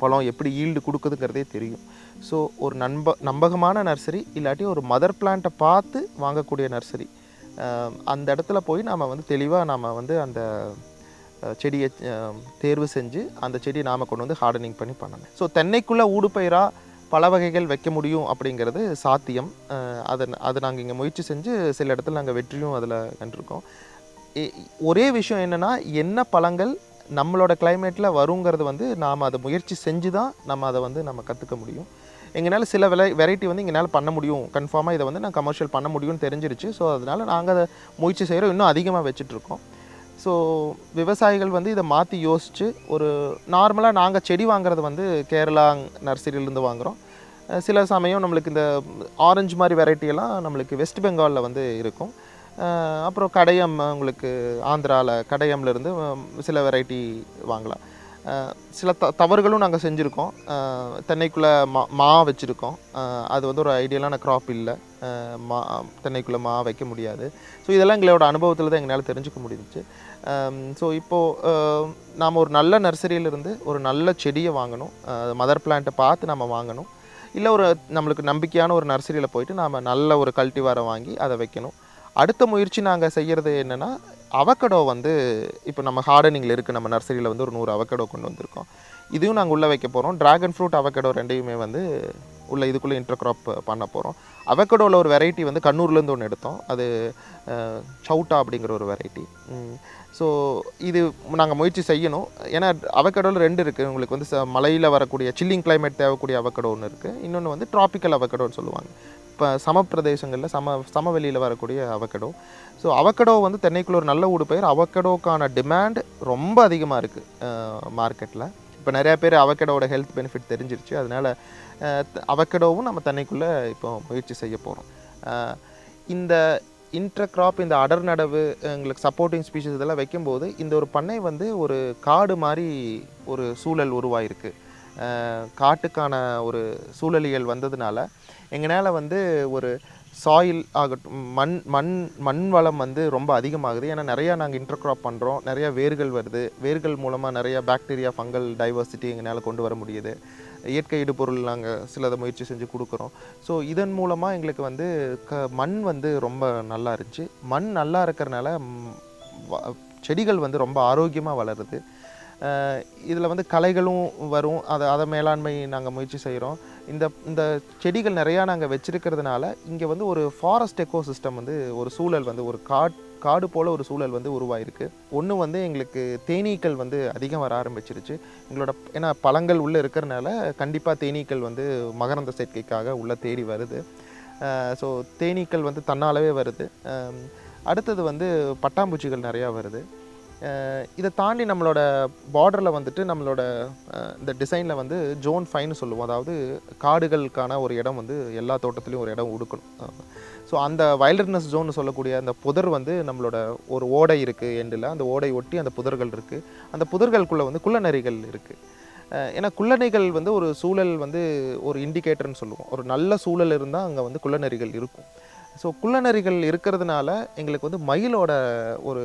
[SPEAKER 1] பழம் எப்படி ஈல்டு கொடுக்குதுங்கிறதே தெரியும். ஸோ ஒரு நம்ப நம்பகமான நர்சரி இல்லாட்டி ஒரு மதர் பிளான்ட்டை பார்த்து வாங்கக்கூடிய நர்சரி அந்த இடத்துல போய் நாம் வந்து தெளிவாக நாம் வந்து அந்த செடியை தேர்வு செஞ்சு அந்த செடியை நாம் கொண்டு வந்து ஹார்டனிங் பண்ணி பண்ணணும். ஸோ தென்னைக்குள்ளே ஊடுபயிராக பல வகைகள் வைக்க முடியும் அப்படிங்கிறது சாத்தியம். அதை அதை நாங்கள் இங்கே முயற்சி செஞ்சு சில இடத்துல நாங்கள் வெற்றியும் அதில் கண்டிருக்கோம். ஒரே விஷயம் என்னென்னா என்ன பழங்கள் நம்மளோட கிளைமேட்டில் வருங்கிறது வந்து நாம் அதை முயற்சி செஞ்சு தான் நம்ம அதை வந்து நம்ம கற்றுக்க முடியும். எங்களால் சில விலை வெரைட்டி வந்து எங்களால் பண்ண முடியும். கன்ஃபார்மாக இதை வந்து நான் கமர்ஷியல் பண்ண முடியும்னு தெரிஞ்சிருச்சு. ஸோ அதனால் நாங்கள் அதை முயற்சி செய்கிறோம் இன்னும் அதிகமாக வச்சிட்ருக்கோம் ஸோ விவசாயிகள் வந்து இதை மாற்றி யோசித்து ஒரு நார்மலாக நாங்கள் செடி வாங்குறது வந்து கேரளா நர்சரியிலேருந்து வாங்குகிறோம் சில சமயம் நம்மளுக்கு இந்த ஆரஞ்சு மாதிரி வெரைட்டியெல்லாம் நம்மளுக்கு வெஸ்ட் பெங்காலில் வந்து இருக்கும். அப்புறம் கடையம் உங்களுக்கு ஆந்திராவில் கடையம்லேருந்து சில வெரைட்டி வாங்கலாம். சில த தவறுகளும் நாங்கள் செஞ்சுருக்கோம். தென்னைக்குள்ளே மா மா வச்சுருக்கோம். அது வந்து ஒரு ஐடியலான க்ராப் இல்லை. மா தென்னைக்குள்ளே மா வைக்க முடியாது. ஸோ இதெல்லாம் எங்களோட அனுபவத்தில் தான் எங்களால் தெரிஞ்சுக்க முடிஞ்சுச்சு. ஸோ இப்போது நாம் ஒரு நல்ல நர்சரியிலிருந்து ஒரு நல்ல செடியை வாங்கணும். மதர் பிளான்ட்டை பார்த்து நம்ம வாங்கணும். இல்லை ஒரு நம்மளுக்கு நம்பிக்கையான ஒரு நர்சரியில் போயிட்டு நாம் நல்ல ஒரு கல்டிவாரை வாங்கி அதை வைக்கணும். அடுத்த முயற்சி நாங்கள் செய்கிறது என்னென்னா அவக்கடோ வந்து இப்போ நம்ம ஹார்டனிங்கில் இருக்குது நம்ம நர்சரியில் வந்து ஒரு நூறு அவக்கடோ கொண்டு வந்திருக்கோம். இதையும் நாங்கள் உள்ளே வைக்க போகிறோம் டிராகன் ஃப்ரூட் அவக்கடோ ரெண்டையுமே வந்து உள்ள இதுக்குள்ளே இன்டர்க்ராப் பண்ண போகிறோம் அவக்கடோவில் ஒரு வெரைட்டி வந்து கண்ணூர்லேருந்து ஒன்று எடுத்தோம். அது சவுட்டா அப்படிங்கிற ஒரு வெரைட்டி ஸோ இது நாங்கள் முயற்சி செய்யணும். ஏன்னா அவக்கடோவில் ரெண்டு இருக்குது உங்களுக்கு வந்து ச மலையில் வரக்கூடிய சில்லிங் கிளைமேட் தேவைக்கூடிய அவக்கடோ ஒன்று இருக்குது இன்னொன்று வந்து ட்ராபிக்கல் அவக்கடோன்னு சொல்லுவாங்க. இப்போ சமப்பிரதேசங்களில் சம சமவெளியில் வரக்கூடிய அவக்கடோ ஸோ அவக்கடோ வந்து தென்னைக்குள்ள ஒரு நல்ல ஊடு பயிர் அவக்கடோக்கான டிமாண்ட் ரொம்ப அதிகமாக இருக்குது மார்க்கெட்டில் இப்போ நிறையா பேர் அவக்கடோட ஹெல்த் பெனிஃபிட் தெரிஞ்சிருச்சு. அதனால் அவக்கடோவும் நம்ம தென்னைக்குள்ளே இப்போ முயற்சி செய்ய போகிறோம் இந்த இன்டர்க்ராப் இந்த அடர் நடவு எங்களுக்கு சப்போர்ட்டிங் ஸ்பீஷஸ் இதெல்லாம் வைக்கும்போது இந்த ஒரு பண்ணை வந்து ஒரு காடு மாதிரி ஒரு சூழல் உருவாயிருக்கு. காட்டுக்கான ஒரு சூழலியல் வந்ததுனால எங்களால் வந்து ஒரு சாயில் ஆகட்டும் மண் மண் மண் வளம் வந்து ரொம்ப அதிகமாகுது. ஏன்னா நிறையா நாங்கள் இன்டர்க்ராப் பண்ணுறோம் நிறையா வேர்கள் வருது. வேர்கள் மூலமாக நிறையா பாக்டீரியா ஃபங்கல் டைவர்சிட்டி எங்களால் கொண்டு வர முடியுது. இயற்கை இடுபொருள் நாங்கள் சிலதை முயற்சி செஞ்சு கொடுக்குறோம். ஸோ இதன் மூலமாக எங்களுக்கு வந்து க மண் வந்து ரொம்ப நல்லா இருந்துச்சு. மண் நல்லா இருக்கிறனால வ- செடிகள் வந்து ரொம்ப ஆரோக்கியமாக வளருது. இதில் வந்து களைகளும் வரும். அதை அதை மேலாண்மை நாங்கள் முயற்சி செய்கிறோம் இந்த இந்த செடிகள் நிறையா நாங்கள் வச்சுருக்கிறதுனால இங்கே வந்து ஒரு ஃபாரஸ்ட் எக்கோ சிஸ்டம் வந்து ஒரு சூழல் வந்து ஒரு காட் காடு போல் ஒரு சூழல் வந்து உருவாயிருக்கு. ஒன்று வந்து எங்களுக்கு தேனீக்கள் வந்து அதிகம் வர ஆரம்பிச்சிருச்சு. எங்களோட ஏன்னா பழங்கள் உள்ளே இருக்கிறனால கண்டிப்பாக தேனீக்கள் வந்து மகரந்த சேர்க்கைக்காக உள்ளே தேடி வருது. ஸோ தேனீக்கள் வந்து தன்னாலவே வருது. அடுத்தது வந்து பட்டாம்பூச்சிகள் நிறையா வருது. இதை தாண்டி நம்மளோட பார்டரில் வந்துட்டு நம்மளோட இந்த டிசைனில் வந்து ஜோன் ஃபைன்னு சொல்லுவோம். அதாவது காடுகளுக்கான ஒரு இடம் வந்து எல்லா தோட்டத்துலேயும் ஒரு இடம் உடுக்கணும். ஸோ அந்த வைல்டர்னஸ் ஜோன் சொல்லக்கூடிய அந்த புதர் வந்து நம்மளோட ஒரு ஓடை இருக்குது எண்டில் அந்த ஓடை ஒட்டி அந்த புதர்கள் இருக்குது அந்த புதர்களுக்குள்ளே வந்து குள்ளநரிகள் இருக்குது ஏன்னா குள்ளநரிகள் வந்து ஒரு சூழல் வந்து ஒரு இண்டிகேட்டர்னு சொல்லுவோம். ஒரு நல்ல சூழல் இருந்தால் அங்கே வந்து குள்ளநரிகள் இருக்கும். ஸோ குள்ளநரிகள் இருக்கிறதுனால எங்களுக்கு வந்து மயிலோட ஒரு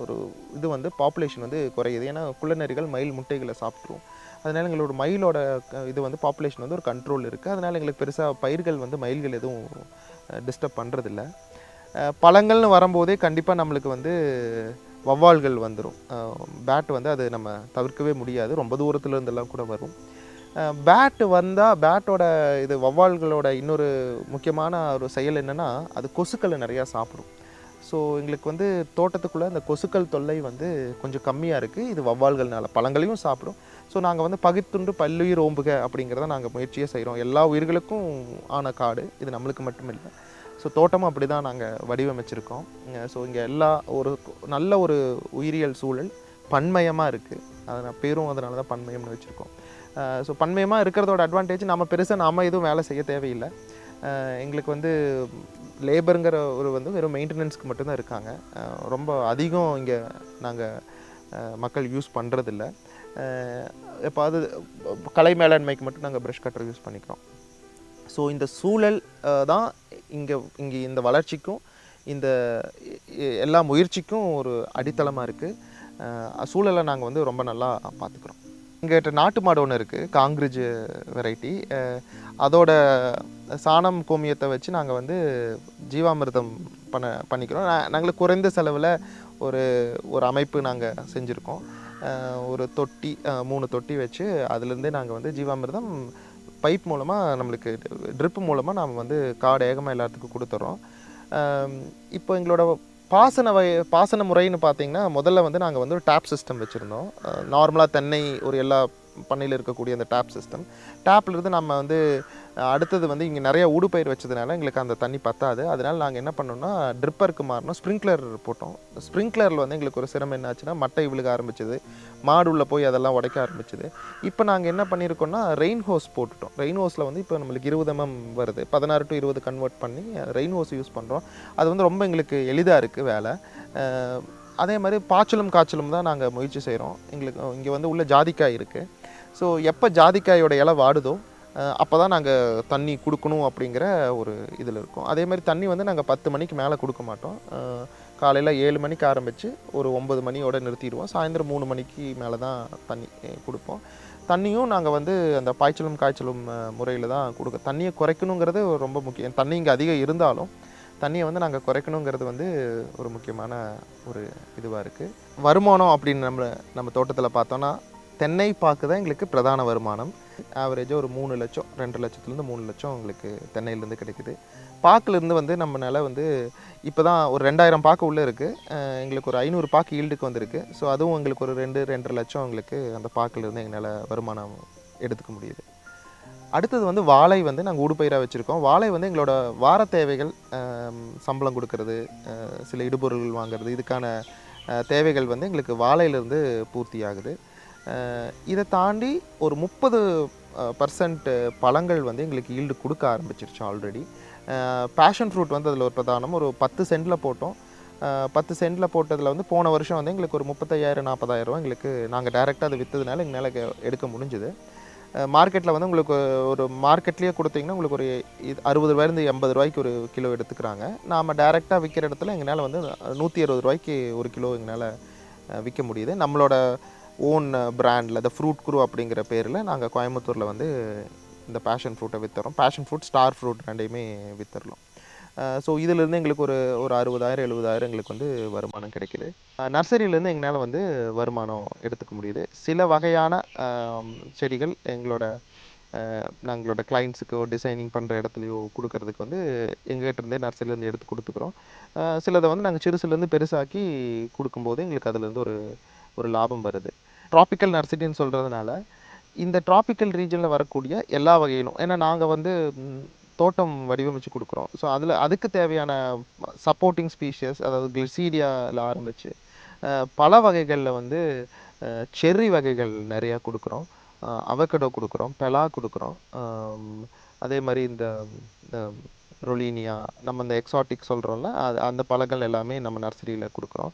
[SPEAKER 1] ஒரு இது வந்து பாப்புலேஷன் வந்து குறையுது. ஏன்னா குள்ளநரிகள் மயில் முட்டைகளை சாப்பிட்ரும் அதனால் எங்களோட மயிலோட க- இது வந்து பாப்புலேஷன் வந்து ஒரு கண்ட்ரோல் இருக்குது அதனால் எங்களுக்கு பெருசாக பயிர்கள் வந்து மயில்கள் எதுவும் டிஸ்டர்ப் பண்ணுறதில்ல பழங்கள்னு வரும்போதே கண்டிப்பாக நம்மளுக்கு வந்து வவ்வால்கள் வந்துடும் பேட் வந்து அது நம்ம தவிர்க்கவே முடியாது. ரொம்ப தூரத்தில் இருந்தெல்லாம் கூட வரும். பேட் வந்தால் பேட்டோட இது வவ்வால்களோட இன்னொரு முக்கியமான ஒரு செயல் என்னென்னா அது கொசுக்களை நிறையா சாப்பிடும். ஸோ எங்களுக்கு வந்து தோட்டத்துக்குள்ளே அந்த கொசுக்கள் தொல்லை வந்து கொஞ்சம் கம்மியாக இருக்குது இது வவ்வால்கள்னால பழங்களையும் சாப்பிடும். ஸோ நாங்கள் வந்து பகிர்த்துண்டு பல்லுயிர் ஓம்புக அப்படிங்கிறத நாங்கள் முயற்சியே செய்கிறோம் எல்லா உயிர்களுக்கும் ஆன காடு. இது நம்மளுக்கு மட்டும் இல்லை ஸோ தோட்டமும் அப்படி தான் நாங்கள் வடிவமைச்சிருக்கோம் ஸோ இங்கே எல்லா ஒரு நல்ல ஒரு உயிரியல் சூழல் பன்மயமாக இருக்குது அதை நான் பேரும் அதனால தான் பன்மயம்னு வச்சுருக்கோம். ஸோ பன்மயமாக இருக்கிறதோட அட்வான்டேஜ் நம்ம பெருசாக நாம் எதுவும் வேலை செய்ய தேவையில்லை. எங்களுக்கு வந்து லேபருங்கிற ஒரு வந்து வெறும் மெயின்டெனன்ஸ்க்கு மட்டும்தான் இருக்காங்க. ரொம்ப அதிகம் இங்கே நாங்கள் மக்கள் யூஸ் பண்ணுறதில்ல எப்பாவது கலை மேலாண்மைக்கு மட்டும் நாங்கள் ப்ரஷ் கட்டர் யூஸ் பண்ணிக்கிறோம். ஸோ இந்த சூழல் தான் இங்கே இங்கே இந்த வளர்ச்சிக்கும் இந்த எல்லா முயற்சிக்கும் ஒரு அடித்தளமாக இருக்குது சூழலை நாங்கள் வந்து ரொம்ப நல்லா பார்த்துக்குறோம். எங்கிட்ட நாட்டு மாடு ஒன்று இருக்குது காங்கிரிஜ் வெரைட்டி. அதோட சாணம் கோமியத்தை வச்சு நாங்கள் வந்து ஜீவாமிர்தம் பண்ண பண்ணிக்கிறோம். நாங்கள் குறைந்த செலவில் ஒரு ஒரு அமைப்பு நாங்கள் செஞ்சுருக்கோம். ஒரு தொட்டி மூணு தொட்டி வச்சு அதுலேருந்தே நாங்கள் வந்து ஜீவாமிர்தம் பைப் மூலமாக நம்மளுக்கு ட்ரிப் மூலமாக நாம் வந்து காடு ஏகமாக எல்லாத்துக்கும் கொடுத்துட்றோம் இப்போ எங்களோட பாசன வகை பாசன முறைன்னு பார்த்தீங்கன்னா முதல்ல வந்து நாங்கள் வந்து ஒரு டேப் சிஸ்டம் வச்சுருந்தோம். நார்மலாக தென்னை ஒரு எல்லா பண்ணையில் இருக்கக்கூடிய அந்த டேப் சிஸ்டம் டேப்லேருந்து நம்ம வந்து அடுத்தது வந்து இங்கே நிறைய ஊடுபயிர் வச்சதுனால எங்களுக்கு அந்த தண்ணி பத்தாது. அதனால் நாங்கள் என்ன பண்ணோம்னா ட்ரிப்பருக்கு மாறினோம் ஸ்ப்ரிங்க்லர் போட்டோம். ஸ்ப்ரிங்க்லரில் வந்து எங்களுக்கு ஒரு சிரமம் என்னாச்சுன்னா மட்டை விழுக ஆரம்பிச்சது. மாடு உள்ளே போய் அதெல்லாம் உடைக்க ஆரம்பிச்சது. இப்போ நாங்கள் என்ன பண்ணியிருக்கோம்னா ரெயின் ஹோஸ் போட்டுட்டோம். ரெயின் ஹோஸில் வந்து இப்போ நம்மளுக்கு இருபது எம்எம் வருது. பதினாறு டு இருபது கன்வெர்ட் பண்ணி ரெயின் ஹோஸ் யூஸ் பண்ணுறோம் அது வந்து ரொம்ப எங்களுக்கு எளிதாக இருக்குது வேலை. அதே மாதிரி பாய்ச்சலும் காய்ச்சலும் தான் நாங்கள் முயற்சி செய்கிறோம் எங்களுக்கு இங்கே வந்து உள்ள ஜாதிக்காய் இருக்குது ஸோ எப்போ ஜாதிக்காயோட இலை வாடுதோ அப்போ தான் நாங்கள் தண்ணி கொடுக்கணும் அப்படிங்கிற ஒரு இதில் இருக்கும். அதே மாதிரி தண்ணி வந்து நாங்கள் பத்து மணிக்கு மேலே கொடுக்க மாட்டோம். காலையில் ஏழு மணிக்கு ஆரம்பித்து ஒரு ஒம்பது மணியோட நிறுத்திடுவோம். சாயந்தரம் மூணு மணிக்கு மேலே தான் தண்ணி கொடுப்போம். தண்ணியும் நாங்கள் வந்து அந்த பாய்ச்சலும் காய்ச்சலும் முறையில் தான் கொடுக்க தண்ணியை குறைக்கணுங்கிறது ரொம்ப முக்கியம். தண்ணி இங்கே அதிகம் இருந்தாலும் தண்ணியை வந்து நாங்கள் குறைக்கணுங்கிறது வந்து ஒரு முக்கியமான ஒரு இதுவாக இருக்குது வருமானம் அப்படின்னு நம்ம நம்ம தோட்டத்தில் பார்த்தோன்னா தென்னை பாக்கு தான் எங்களுக்கு பிரதான வருமானம். ஆவரேஜாக ஒரு மூணு லட்சம் ரெண்டு லட்சத்துலேருந்து மூணு லட்சம் எங்களுக்கு தென்னையிலேருந்து கிடைக்குது. பாக்குலேருந்து வந்து நம்மளால் வந்து இப்போ தான் ஒரு ரெண்டாயிரம் பாக்கு உள்ளே இருக்குது எங்களுக்கு ஒரு ஐநூறு பாக்கு ஈல்டுக்கு வந்திருக்கு. ஸோ அதுவும் எங்களுக்கு ஒரு ரெண்டு ரெண்டரை லட்சம் எங்களுக்கு அந்த பாக்குலேருந்து எங்களால் வருமானம் எடுத்துக்க முடியுது. அடுத்தது வந்து வாழை வந்து நாங்கள் உடுப்பயிராக வச்சுருக்கோம். வாழை வந்து எங்களோட வார தேவைகள் சம்பளம் கொடுக்கறது சில இடுபொருள்கள் வாங்குறது இதுக்கான தேவைகள் வந்து எங்களுக்கு வாழையிலேருந்து பூர்த்தி ஆகுது இதை தாண்டி ஒரு முப்பது பர்சன்ட் பழங்கள் வந்து எங்களுக்கு ஈல்டு கொடுக்க ஆரம்பிச்சிருச்சு ஆல்ரெடி பேஷன் ஃப்ரூட் வந்து அதில் ஒரு பிரதானம் ஒரு பத்து சென்டில் போட்டோம். பத்து சென்டில் போட்டதில் வந்து போன வருஷம் வந்து எங்களுக்கு ஒரு முப்பத்தையாயிரம் நாற்பதாயிரம் ரூபா எங்களுக்கு நாங்கள் டைரெக்டாக அதை விற்றதுனால எங்களால் எடுக்க முடிஞ்சுது. மார்க்கெட்டில் வந்து உங்களுக்கு ஒரு மார்க்கெட்லேயே கொடுத்தீங்கன்னா உங்களுக்கு ஒரு இது அறுபது ரூபாயிருந்து எண்பது ரூபாய்க்கு ஒரு கிலோ எடுத்துக்கிறாங்க. நாம் டைரெக்டாக விற்கிற இடத்துல எங்களால் வந்து நூற்றி அறுபது ரூபாய்க்கு ஒரு கிலோ எங்களால் விற்க முடியுது. நம்மளோட ஓன் பிராண்டில் த ஃப்ரூட் குரு அப்படிங்கிற பேரில் நாங்கள் கோயம்புத்தூரில் வந்து இந்த பேஷன் ஃப்ரூட்டை விற்றுறோம் பேஷன் ஃப்ரூட் ஸ்டார் ஃப்ரூட் ரெண்டையுமே விற்றுறோம் ஸோ இதிலேருந்து எங்களுக்கு ஒரு ஒரு அறுபதாயிரம் எழுபதாயிரம் எங்களுக்கு வந்து வருமானம் கிடைக்கிது. நர்சரியிலேருந்து எங்களால் வந்து வருமானம் எடுத்துக்க முடியுது. சில வகையான செடிகள் எங்களோட நாங்களோட கிளைண்ட்ஸுக்கோ டிசைனிங் பண்ணுற இடத்துலையோ கொடுக்கறதுக்கு வந்து எங்ககிட்ட இருந்தே எடுத்து கொடுத்துக்குறோம். சிலதை வந்து நாங்கள் சிறுசுலேருந்து பெருசாக்கி கொடுக்கும்போது எங்களுக்கு அதுலேருந்து ஒரு ஒரு லாபம் வருது. ட்ராபிக்கல் நர்சரின்னு சொல்கிறதுனால இந்த ட்ராபிக்கல் ரீஜனில் வரக்கூடிய எல்லா வகையிலும் ஏன்னா நாங்கள் வந்து தோட்டம் வடிவமைச்சு கொடுக்குறோம். ஸோ அதில் அதுக்கு தேவையான சப்போர்ட்டிங் ஸ்பீஷியஸ் அதாவது கிளிசீடியாவில் ஆரம்பிச்சு பல வகைகளில் வந்து செர்ரி வகைகள் நிறையா கொடுக்குறோம். அவக்கடோ கொடுக்குறோம் பெலா கொடுக்குறோம். அதே மாதிரி இந்த ரொலீனியா நம்ம இந்த எக்ஸாட்டிக் சொல்கிறோம்ல அது அந்த பழங்கள் எல்லாமே நம்ம நர்சரியில் கொடுக்குறோம்.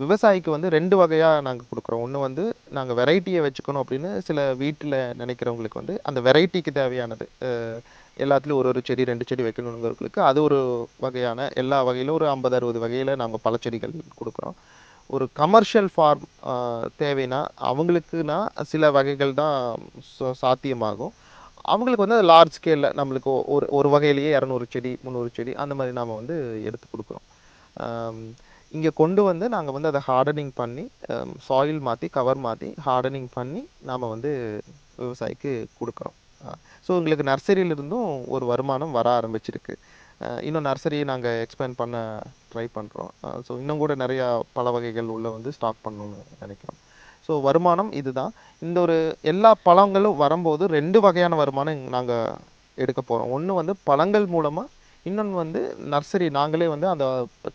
[SPEAKER 1] விவசாயிக்கு வந்து ரெண்டு வகையாக நாங்கள் கொடுக்குறோம். ஒன்று வந்து நாங்கள் வெரைட்டியை வச்சுக்கணும் அப்படின்னு சில வீட்டில் நினைக்கிறவங்களுக்கு வந்து அந்த வெரைட்டிக்கு தேவையானது. எல்லாத்துலேயும் ஒரு ஒரு செடி ரெண்டு செடி வைக்கணுங்கிறவங்களுக்கு அது ஒரு வகையான எல்லா வகையிலும் ஒரு ஐம்பது அறுபது வகையில் நாங்கள் பழச்செடிகள் கொடுக்குறோம். ஒரு கமர்ஷியல் ஃபார்ம் தேவைன்னா அவங்களுக்குனா சில வகைகள் தான் சாத்தியமாகும். அவங்களுக்கு வந்து அது லார்ஜ் ஸ்கேலில் நம்மளுக்கு ஒரு ஒரு வகையிலேயே இரநூறு செடி முந்நூறு செடி அந்த மாதிரி நாம் வந்து எடுத்து கொடுக்குறோம். இங்கே கொண்டு வந்து நாங்கள் வந்து அதை ஹார்டனிங் பண்ணி சாயில் மாற்றி கவர் மாற்றி ஹார்டனிங் பண்ணி நாம் வந்து விவசாயிக்கு கொடுக்குறோம். ஸோ எங்களுக்கு நர்சரியிலிருந்தும் ஒரு வருமானம் வர ஆரம்பிச்சிருக்கு. இன்னும் நர்சரியை நாங்கள் எக்ஸ்பேண்ட் பண்ண ட்ரை பண்ணுறோம் ஸோ இன்னும் கூட நிறையா பல வகைகள் உள்ளே வந்து ஸ்டாக் பண்ணணும்னு நினைக்கிறோம். ஸோ வருமானம் இதுதான். இந்த ஒரு எல்லா பழங்களும் வரும்போது ரெண்டு வகையான வருமானம் நாங்கள் எடுக்க போகிறோம் ஒன்று வந்து பழங்கள் மூலமாக இன்னொன்று வந்து நர்சரி நாங்களே வந்து அந்த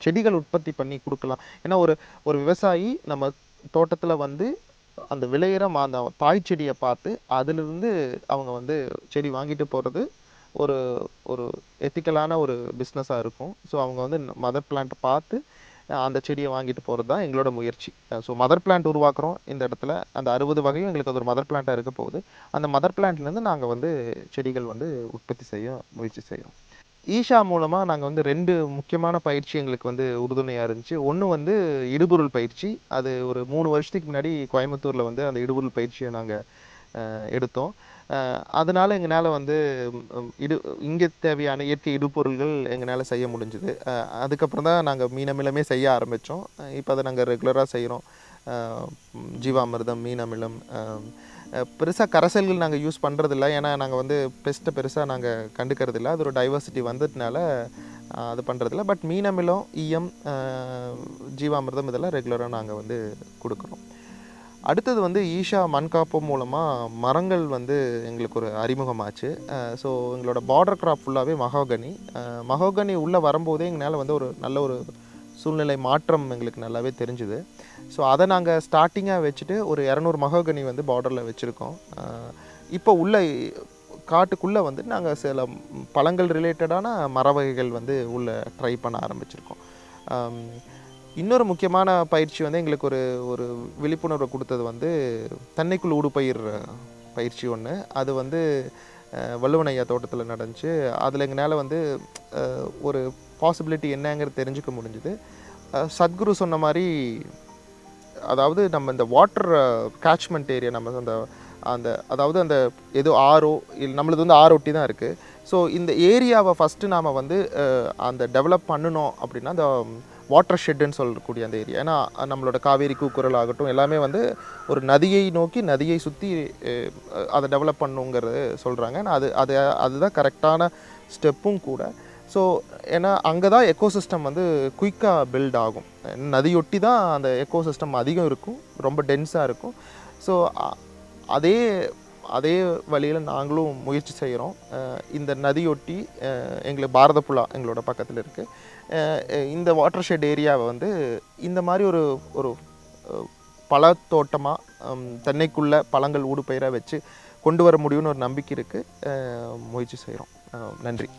[SPEAKER 1] செடிகள் உற்பத்தி பண்ணி கொடுக்கலாம். ஏன்னா ஒரு ஒரு விவசாயி நம்ம தோட்டத்தில் வந்து அந்த விளையிற மா- அந்த தாய் செடியை பார்த்து அதிலிருந்து அவங்க வந்து செடி வாங்கிட்டு போகிறது ஒரு ஒரு எத்திக்கலான ஒரு பிஸ்னஸாக இருக்கும். ஸோ அவங்க வந்து மதர் பிளான்ட்டை பார்த்து அந்த செடியை வாங்கிட்டு போகிறது தான் எங்களோட முயற்சி. ஸோ மதர் பிளான்ட் உருவாக்குறோம் இந்த இடத்துல. அந்த அறுபது வகையும் எங்களுக்கு அது ஒரு மதர் பிளான்ட்டாக இருக்க போகுது. அந்த மதர் பிளான்ட்லேருந்து நாங்கள் வந்து செடிகள் வந்து உற்பத்தி செய்ய முயற்சி செய்கிறோம் ஈஷா மூலமாக நாங்கள் வந்து ரெண்டு முக்கியமான பயிற்சி எங்களுக்கு வந்து உறுதுணையாக இருந்துச்சு. ஒன்று வந்து இடுபொருள் பயிற்சி. அது ஒரு மூணு வருஷத்துக்கு முன்னாடி கோயம்புத்தூரில் வந்து அந்த இடுபொருள் பயிற்சியை நாங்கள் எடுத்தோம். அதனால் எங்களால் வந்து இடு இங்கே தேவையான இயற்கை இடுபொருள்கள் எங்களால் செய்ய முடிஞ்சுது. அதுக்கப்புறம் தான் நாங்கள் மீனமிலமே செய்ய ஆரம்பித்தோம் இப்போ அதை நாங்கள் ரெகுலராக செய்கிறோம் ஜீவாமிர்தம் மீனமிலம் பெருசாக கரைசல்கள் நாங்கள் யூஸ் பண்ணுறதில்ல ஏன்னா நாங்கள் வந்து பெஸ்ட்டை பெருசாக நாங்கள் கண்டுக்கிறதில்ல. அது ஒரு டைவர்சிட்டி வந்ததுனால அது பண்ணுறதில்ல பட் மீனமிலம் ஈயம் ஜீவாமிர்தம் இதெல்லாம் ரெகுலராக நாங்கள் வந்து கொடுக்குறோம். அடுத்தது வந்து ஈஷா மண்காப்பு மூலமாக மரங்கள் வந்து எங்களுக்கு ஒரு அறிமுகமாச்சு. ஸோ எங்களோட பார்டர் கிராப் ஃபுல்லாகவே மகோகனி. மகோகனி உள்ளே வரும்போதே எங்களால் வந்து ஒரு நல்ல ஒரு சூழ்நிலை மாற்றம் எங்களுக்கு நல்லாவே தெரிஞ்சுது. ஸோ அதை நாங்கள் ஸ்டார்டிங்காக வச்சுட்டு ஒரு இரநூறு மகோகனி வந்து பார்டரில் வச்சுருக்கோம். இப்போ உள்ள காட்டுக்குள்ளே வந்து நாங்கள் சில பழங்கள் ரிலேட்டடான மர வகைகள் வந்து உள்ளே ட்ரை பண்ண ஆரம்பிச்சிருக்கோம். இன்னொரு முக்கியமான பயிற்சி வந்து எங்களுக்கு ஒரு ஒரு விழிப்புணர்வை கொடுத்தது வந்து தன்னைக்குள் ஊடுபயிர் பயிற்சி ஒன்று அது வந்து வள்ளுவனையா தோட்டத்தில் நடந்துச்சு. அதில் எங்களால் வந்து ஒரு பாசிபிலிட்டி என்னங்கிறது தெரிஞ்சுக்க முடிஞ்சுது. சத்குரு சொன்ன மாதிரி அதாவது நம்ம இந்த வாட்டர் கேட்ச்மெண்ட் ஏரியா நம்ம அந்த அந்த அதாவது அந்த ஏதோ ஆரோ இல்லை நம்மளது வந்து ஆரோட்டி ஒட்டி தான் இருக்குது ஸோ இந்த ஏரியாவை ஃபஸ்ட்டு நாம் வந்து அந்த டெவலப் பண்ணணும் அப்படின்னா அந்த வாட்டர் ஷெட்டுன்னு சொல்லக்கூடிய அந்த ஏரியா. ஏன்னா நம்மளோட காவேரி கூக்குரல் ஆகட்டும் எல்லாமே வந்து ஒரு நதியை நோக்கி நதியை சுற்றி அதை டெவலப் பண்ணுங்கிறது சொல்கிறாங்க அது அது அதுதான் கரெக்டான ஸ்டெப்பும் கூட. ஸோ ஏன்னா அங்கே தான் எக்கோசிஸ்டம் வந்து குயிக்காக பில்ட் ஆகும். நதியொட்டி தான் அந்த எக்கோசிஸ்டம் அதிகம் இருக்கும் ரொம்ப டென்ஸாக இருக்கும். ஸோ அதே அதே வழியில் நாங்களும் முயற்சி செய்கிறோம் இந்த நதியொட்டி அஹ், எங்களுக்கு பாரதப்புழா எங்களோட பக்கத்தில் இருக்குது இந்த வாட்டர் ஷெட் ஏரியாவை வந்து இந்த மாதிரி ஒரு ஒரு பழத்தோட்டமாக தென்னைக்குள்ள பழங்கள் ஊடுபயிராக வச்சு கொண்டு வர முடியும்னு ஒரு நம்பிக்கை இருக்குது முயற்சி செய்கிறோம் நன்றி.